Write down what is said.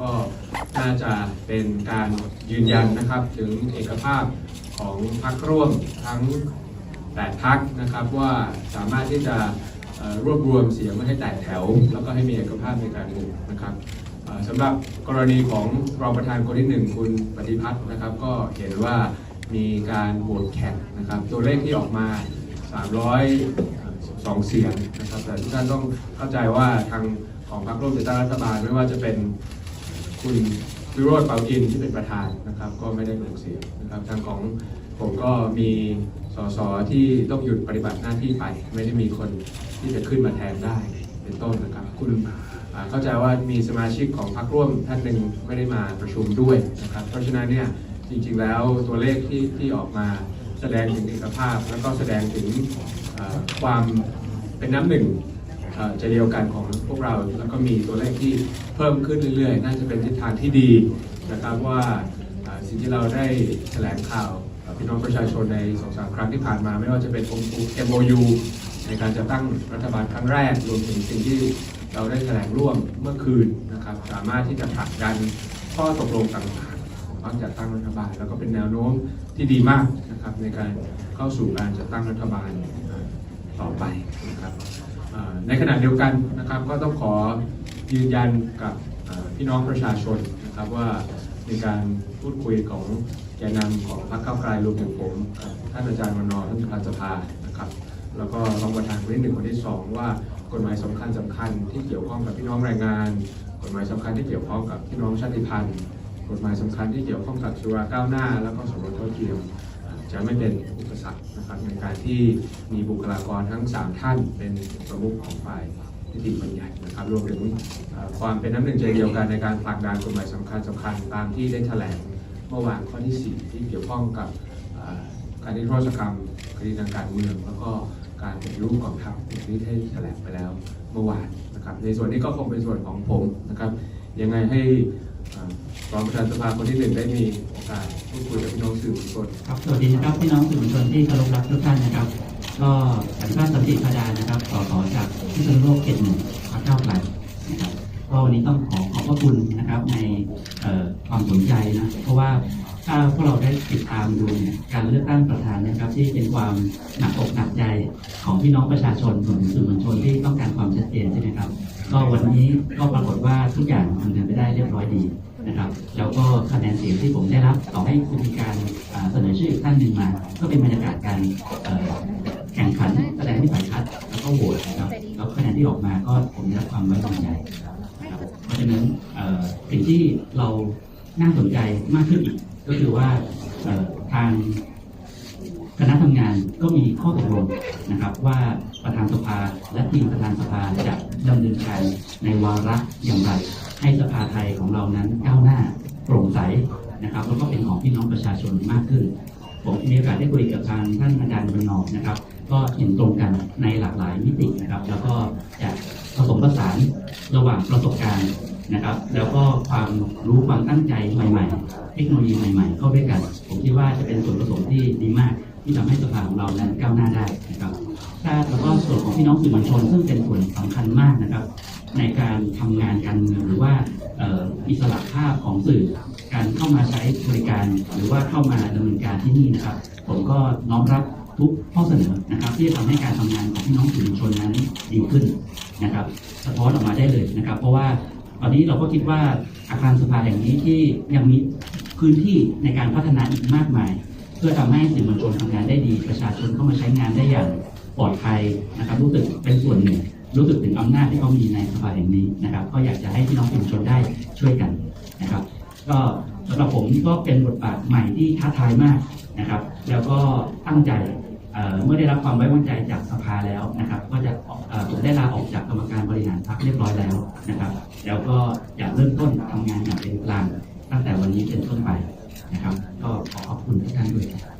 ก็น่าจะเป็นการยืนยันนะครับ ถึงเอกภาพของพรรคร่วมทั้ง8พักนะครับว่าสามารถที่จะรวบรวมเสียงไว้ให้แตกแถว แล้วก็ให้มีเอกภาพในการโหวตนะครับสำหรับกรณีของรองประธานคนที่หนึ่งคุณปฏิพัฒน์นะครับ ก็เห็นว่ามีการโหวตแข่งนะครับ ตัวเลขที่ออกมา302เสียงนะครับแต่ทุกท่านต้องเข้าใจว่าทางของพรรคร่วมจัดตั้งรัฐบาลไม่ว่าจะเป็น คุณวิโรธเปาอินที่เป็นประธานนะครับก็ไม่ได้ลงเสียงนะครับทางของผมก็มีสสที่ต้องหยุดปฏิบัติหน้าที่ไป ไม่ได้มีคนที่จะขึ้นมาแทนได้เป็นต้นนะครับ คุณอ่าเข้าใจว่ามีสมาชิกของพรรคร่วมท่านหนึ่งไม่ได้มาประชุมด้วยนะครับ เพราะฉะนั้นเนี่ยจริงๆแล้วตัวเลขที่ที่ออกมาแสดงถึงเอกภาพ แล้วก็แสดงถึงความเป็นน้ำหนึ่ง จะเดียวกันของพวกเรา แล้วก็มีตัวเลขที่เพิ่มขึ้นเรื่อยๆ น่าจะเป็นทิศทางที่ดีนะครับว่าสิ่งที่เราได้แถลงข่าวพี่น้องประชาชนในสองสามครั้งที่ผ่านมา ไม่ว่าจะเป็น MOU ในการจะตั้งรัฐบาลครั้งแรกรวมถึงสิ่งที่เราได้แถลงร่วมเมื่อคืนนะครับ สามารถที่จะผลักดันข้อตกลงต่างๆของพรรจัดตั้งรัฐบาล แล้วก็เป็นแนวโน้มที่ดีมากนะครับในการเข้าสู่การจัดตั้งรัฐบาลต่อไปนะครับ ในขณะเดียวกันนะครับก็ต้องขอยืนยันกับพี่น้องประชาชนนะครับว่าในการพูดคุยของแกนนำของพรรคก้าวไกลรวมถึงผมท่านอาจารย์วันอท่านประธานสภานะครับแล้วก็รองประธานคนที่หนึ่งคนที่สองว่ากฎหมายสำคัญสำคัญที่เกี่ยวข้องกับพี่น้องแรงงาน กฎหมายสำคัญที่เกี่ยวข้องกับพี่น้องชาติพันธุ์ กฎหมายสำคัญที่เกี่ยวข้องกับสุราก้าวหน้า แล้วก็สมรสเท่าเทียม จะไม่เป็นอุปสรรคนะครับในการที่มีบุคลากรทั้ง 3 ท่านเป็นประมุขของฝ่ายนิติบัญญัตินะครับรวมถึงความเป็นน้ำหนึ่งใจเดียวกันในการผลักดันกฎหมายสำคัญสำคัญตามที่ได้แถลงเมื่อวานข้อที่ 4 ที่เกี่ยวข้องกับการนิรโทษกรรมคดีทางการเมือง แล้วก็การปฏิรูปกองทัพอย่างที่ได้แถลงไปแล้วเมื่อวานนะครับในส่วนนี้ก็คงเป็นส่วนของผมนะครับยังไงให้ รองประธานสภาคนที่หนึ่งได้มีโอกาสพูดคุยกับพี่น้องสื่อมวลชนครับสวัสดีนะครับพี่น้องสื่อมวลชนที่เคารพรักทุกท่านนะครับ ก็สันติภาสันติพาดานะครับสสจากพิษณุโลกเขตหนึ่งพรรคก้าวไกลนะครับก็วันนี้ต้องขอขอบพระคุณนะครับในความสนใจนะเพราะว่าถ้าพวกเราได้ติดตามดูเนี่ยการเลือกตั้งประธานนะครับที่เป็นความหนักอกหนักใจของพี่น้องประชาชนรวมถึงสื่อมวลชนที่ต้องการความชัดเจนใช่ไหมครับ ก็วันนี้ก็ปรากฏว่าทุกอย่างดำเนินไปได้เรียบร้อยดี นะครับแล้วก็คะแนนเสียงที่ผมได้รับต่อให้คุณมีการเสนอชื่อท่านหนึ่งมา ก็เป็นบรรยากาศการแข่งขันแสดงที่ฝ่ายคัดแล้วก็โหวตนะครับแล้วคะแนนที่ออกมาก็ผมได้รับความไว้วางใจนะครับเพราะฉะนั้นสิ่งที่เราน่าสนใจมากขึ้นอีกก็คือว่าทางคณะทำงานก็มีข้อตกลงนะครับว่าประธานสภาและทีมประธานสภาจะดำเนินการในวาระอย่างไร ให้สภาไทยของเรานั้นก้าวหน้าโปร่งใสนะครับแล้วก็เป็นของพี่น้องประชาชนมากขึ้น ผมมีโอกาสได้คุยกับทางท่านอาจารย์บรรนอมนะครับ ก็เห็นตรงกันในหลากหลายมิตินะครับ แล้วก็จะผสมผสานระหว่างประสบการณ์นะครับ แล้วก็ความรู้ความตั้งใจใหม่ ๆ เทคโนโลยีใหม่ ๆ เข้าด้วยกัน ผมคิดว่าจะเป็นส่วนผสมที่ดีมากที่ทำให้สภาของเรานั้นก้าวหน้าได้นะครับถ้าแล้วก็ส่วนของพี่น้องสื่อมวลชนซึ่งเป็นส่วนสำคัญมากนะครับ ในการทำงานการเมืองหรือว่าอ,อิสระภาพของสื่อการเข้ามาใช้บริการ หรือว่าเข้ามาดำเนินการที่นี่นะครับ ผมก็น้อมรับทุกข้อเสนอนะครับ ที่จะทำให้การทำงานของพี่น้องสื่อมวลชนนั้นดีขึ้นนะครับสะท้อนออกมาได้เลยนะครับ เพราะว่าตอนนี้เราก็คิดว่าอาคารสภาแห่งนี้ที่ยังมีพื้นที่ในการพัฒนาอีกมากมาย เพื่อทำให้สื่อมวลชนทำงานได้ดี ประชาชนเข้ามาใช้งานได้อย่างปลอดภัยนะครับ รู้สึกเป็นส่วนหนึ่ง รู้สึกถึงอำนาจที่เขามีในสภาแห่งนี้นะครับ ก็อยากจะให้พี่น้องสื่อมชนได้ช่วยกันนะครับ ก็สำหรับผมก็เป็นบทบาทใหม่ที่ท้าทายมากนะครับ แล้วก็ตั้งใจเมื่อได้รับความไว้วางใจจากสภาแล้วนะครับ ก็จะผมได้ลาออกจากกรรมการบริหารพรรคเรียบร้อยแล้วนะครับ แล้วก็อยากเริ่มต้นทำงานอย่างเป็นกลางตั้งแต่วันนี้เป็นต้นไปนะครับ ก็ขอขอบคุณทุกท่านด้วยครับ